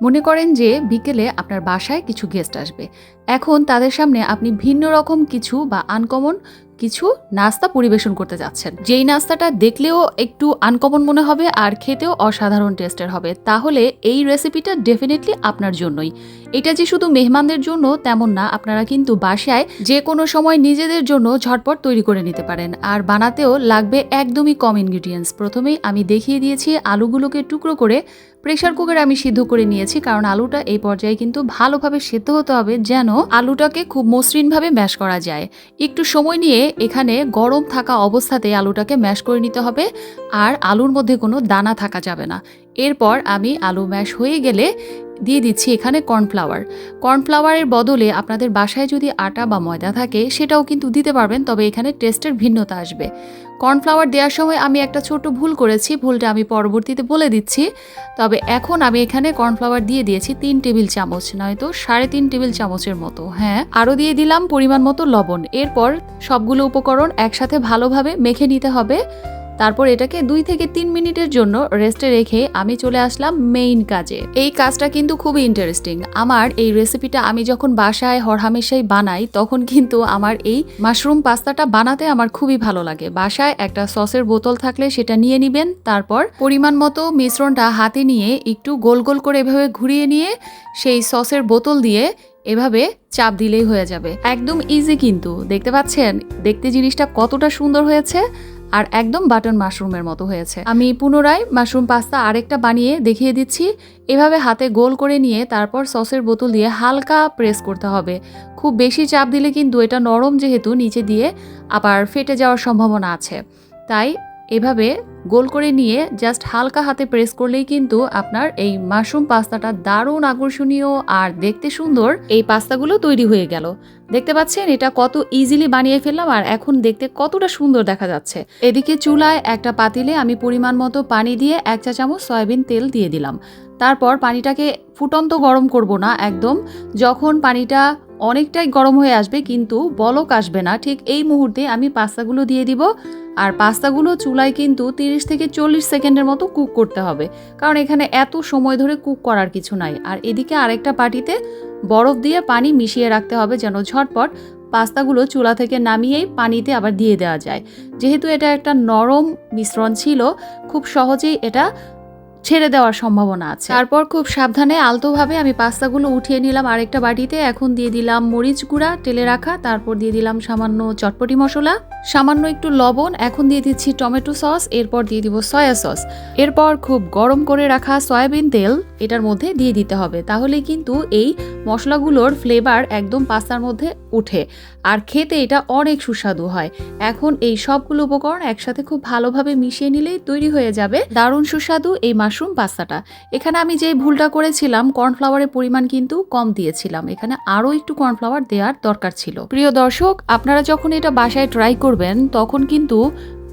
মনে করেন যে বিকেলে আপনার বাসায় কিছু গেস্ট আসবে। এখন তাদের সামনে আপনি ভিন্ন রকম কিছু বা আনকমন কিছু নাস্তা পরিবেশন করতে যাচ্ছেন। যেই নাস্তাটা দেখলেও একটু আনকমন মনে হবে আর খেতেও অসাধারণ টেস্টের হবে। তাহলে এই রেসিপিটা ডেফিনেটলি আপনার জন্যই। এটা যে শুধু মেহমানদের জন্য তেমন না, আপনারা কিন্তু বাসায় যে কোনো সময় নিজেদের জন্য ঝটপট তৈরি করে নিতে পারেন। আর বানাতেও লাগবে একদমই কম ইনগ্রিডিয়েন্টস প্রথমেই আমি দেখিয়ে দিয়েছি আলুগুলোকে টুকরো করে। প্রেশার কুকারে আমি সিদ্ধ করে নিয়েছি কারণ আলুটা এই পর্যায়ে কিন্তু ভালোভাবে সেদ্ধ হতে হবে যেন আলুটাকে খুব মসৃণভাবে ম্যাশ করা যায়। একটু সময় নিয়ে এখানে গরম থাকা অবস্থাতে আলুটাকে ম্যাশ করে নিতে হবে আর আলুর মধ্যে কোনো দানা থাকা যাবে না। এরপর আমি আলু ম্যাশ হয়ে গেলে দিয়ে দিচ্ছি এখানে কর্নফ্লাওয়ার। কর্নফ্লাওয়ারের বদলে আপনাদের বাসায় যদি আটা বা ময়দা থাকে, সেটাও কিন্তু দিতে পারবেন, তবে এখানে টেস্টের ভিন্নতা আসবে। কর্নফ্লাওয়ার দেওয়ার সময় আমি একটা ছোট ভুল করেছি, ভুলটা আমি পরবর্তীতে বলে দিচ্ছি। তবে এখন আমি এখানে কর্নফ্লাওয়ার দিয়ে দিয়েছি তিন টেবিল চামচ, নয়তো সাড়ে তিন টেবিল চামচের মতো হ্যাঁ। আরও দিয়ে দিলাম পরিমাণ মতো লবণ। এরপর সবগুলো উপকরণ একসাথে ভালোভাবে মেখে নিতে হবে। তারপর এটাকে দুই থেকে তিন মিনিটের জন্য রেস্টে রেখে আমি চলে আসলাম মেইন কাজে। এই কাজটা কিন্তু খুবই ইন্টারেস্টিং আমার এই রেসিপিটা আমি যখন বাসায় হরহামেশাই বানাই, তখন কিন্তু আমার এই মাশরুম পাস্তাটা বানাতে আমার খুবই ভালো লাগে। বাসায় একটা সসের বোতল থাকলে সেটা নিয়ে নিবেন, তারপর পরিমাণ মতো মিশ্রণটা হাতে নিয়ে একটু গোল গোল করে এভাবে ঘুরিয়ে নিয়ে সেই সসের বোতল দিয়ে এভাবে চাপ দিলেই হয়ে যাবে। একদম ইজি কিন্তু। দেখতে পাচ্ছেন? দেখতে জিনিসটা কতটা সুন্দর হয়েছে। আর একদম বাটন মাশরুমের মতো হয়েছে। আমি পুনরায় মাশরুম পাস্তা আরেকটা বানিয়ে দেখিয়ে দিচ্ছি। এভাবে হাতে গোল করে নিয়ে তারপর সসের বোতল দিয়ে হালকা প্রেস করতে হবে। খুব বেশি চাপ দিলে কিন্তু এটা নরম যেহেতু নিচে দিয়ে আবার ফেটে যাওয়ার সম্ভাবনা আছে। তাই এভাবে গোল করে নিয়ে জাস্ট হালকা হাতে প্রেস করলেই কিন্তু আপনার এই মাশরুম পাস্তাটা দারুণ আকর্ষণীয় আর দেখতে সুন্দর। এই পাস্তাগুলো তৈরি হয়ে গেল। দেখতে পাচ্ছেন, এটা কত ইজিলি বানিয়ে ফেললাম আর এখন দেখতে কতটা সুন্দর দেখা যাচ্ছে। এদিকে চুলায় একটা পাতিলে আমি পরিমাণ মতো পানি দিয়ে এক চা চামচ সয়াবিন তেল দিয়ে দিলাম। তারপর পানিটাকে ফুটন্ত গরম করব না একদম। যখন পানিটা অনেকটাই গরম হয়ে আসবে কিন্তু বলক আসবে না, ঠিক এই মুহূর্তে আমি পাস্তাগুলো দিয়ে দিব। আর পাস্তাগুলো চুলায় কিন্তু তিরিশ থেকে চল্লিশ সেকেন্ডের মতো কুক করতে হবে। কারণ এখানে এত সময় ধরে কুক করার কিছু নাই। আর এদিকে আরেকটা পাটিতে বরফ দিয়ে পানি মিশিয়ে রাখতে হবে যেন ঝটপট পাস্তাগুলো চুলা থেকে নামিয়েই পানিতে আবার দিয়ে দেওয়া যায়। যেহেতু এটা একটা নরম মিশ্রণ ছিল, খুব সহজেই এটা ছেড়ে দেওয়ার সম্ভাবনা আছে। তারপর খুব সাবধানে, আলতোভাবে আমি পাস্তাগুলো উঠিয়ে নিলাম আরেকটা বাটিতে। এখন দিয়ে দিলাম মরিচ গুঁড়া, তেলে রাখা, তারপর দিয়ে দিলাম সামান্য চটপটি মশলা, সামান্য একটু লবণ, এখন দিয়ে দিচ্ছি টমেটো সস, এরপর দিয়ে দিব সয়া সস। এরপর খুব গরম করে রাখা সয়াবিন তেল, এটার মধ্যে দিয়ে দিতে হবে। তাহলে কিন্তু এই মশলাগুলোর ফ্লেভার একদম পাস্তার মধ্যে উঠে, আর খেতে এটা অনেক সুস্বাদু হয়। এখন এই সবগুলো উপকরণ একসাথে খুব ভালোভাবে মিশিয়ে নিলেই তৈরি হয়ে যাবে। দারুণ সুস্বাদু এই মাশরুম পাস্তাটা। এখানে আমি যে ভুলটা করেছিলাম, কর্নফ্লাওয়ারের পরিমাণ কিন্তু কম দিয়েছিলাম। এখানে আরও একটু কর্নফ্লাওয়ার দেওয়ার দরকার ছিল। প্রিয় দর্শক, আপনারা যখন এটা বাসায় ট্রাই করবেন, তখন কিন্তু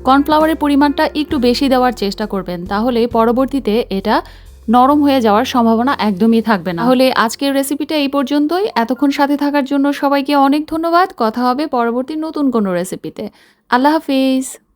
কর্নফ্লাওয়ারের পরিমাণটা একটু বেশি দেওয়ার চেষ্টা করবেন। তাহলে পরবর্তীতে এটা নরম হয়ে যাওয়ার সম্ভাবনা একদমই থাকবে না। তাহলে আজকের রেসিপিটা এই পর্যন্তই। এতক্ষণ সাথে থাকার জন্য সবাইকে অনেক ধন্যবাদ। কথা হবে পরবর্তী নতুন কোনো রেসিপিতে আল্লাহ হাফিজ।